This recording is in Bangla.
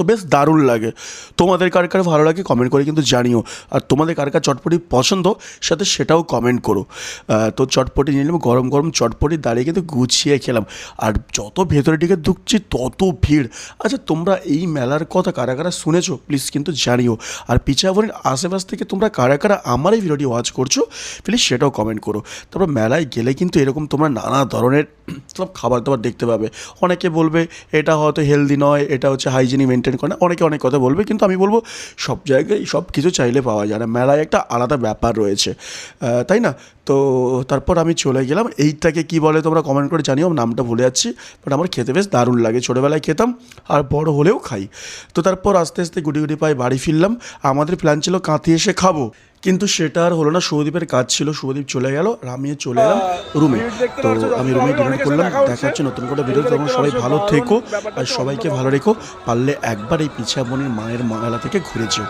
তো বেশ দারুণ লাগে। তোমাদের কার কার ভালো লাগে কমেন্ট করে কিন্তু জানিও। আর তোমাদের কার কার চটপটি পছন্দ, সাথে সেটাও কমেন্ট করো। তো চটপটি নিয়ে নিলাম, গরম গরম চটপটি দাঁড়িয়ে কিন্তু গুছিয়ে খেলাম। আর যত ভেতরের দিকে ঢুকছি তত ভিড়। আচ্ছা তোমরা এই মেলার কথা কারা কারা শুনেছো? প্লিজ কিন্তু জানিও। আর পিছাবনের আশেপাশ থেকে তোমরা কারা কারা আমার এই ভিডিওটি ওয়াচ করছ প্লিজ সেটাও কমেন্ট করো। তারপর মেলায় গেলে কিন্তু এরকম তোমরা নানা ধরনের, সব খাবার দাবার দেখতে পাবে। অনেকে বলবে, এটা হয়তো হেলদি নয়, এটা হচ্ছে হাইজিনিক মেনটেন করে না। অনেকে অনেক কথা বলবে, কিন্তু আমি বলব সব জায়গায় সব কিছু চাইলে পাওয়া যায় না। মেলায় একটা আলাদা ব্যাপার রয়েছে। তাই না? তো তারপর আমি চলে গেলাম। এইটাকে কি বলে তোমরা কমেন্ট করে জানিও নামটা ভুলে যাচ্ছি বাট আমার খেতে বেশ দারুণ লাগে। ছোটোবেলায় খেতাম, আর বড় হলেও খাই। তো তারপর আস্তে আস্তে গুটি গুটি পায়ে বাড়ি ফিরলাম। আমাদের প্ল্যান ছিল কাঁথি এসে খাব। কিন্তু সেটা আর হলো না। শুভদীপের কাজ ছিল শুভদীপ চলে গেল আর আমি চলে এলাম রুমে তো আমি রুমে ডিনার করলাম দেখা হচ্ছে নতুন করে ভিডিও তখন সবাই ভালো থেকো আর সবাইকে ভালো রেখো পারলে একবার এই পিছাবনির মায়ের মেলা থেকে ঘুরে যেও।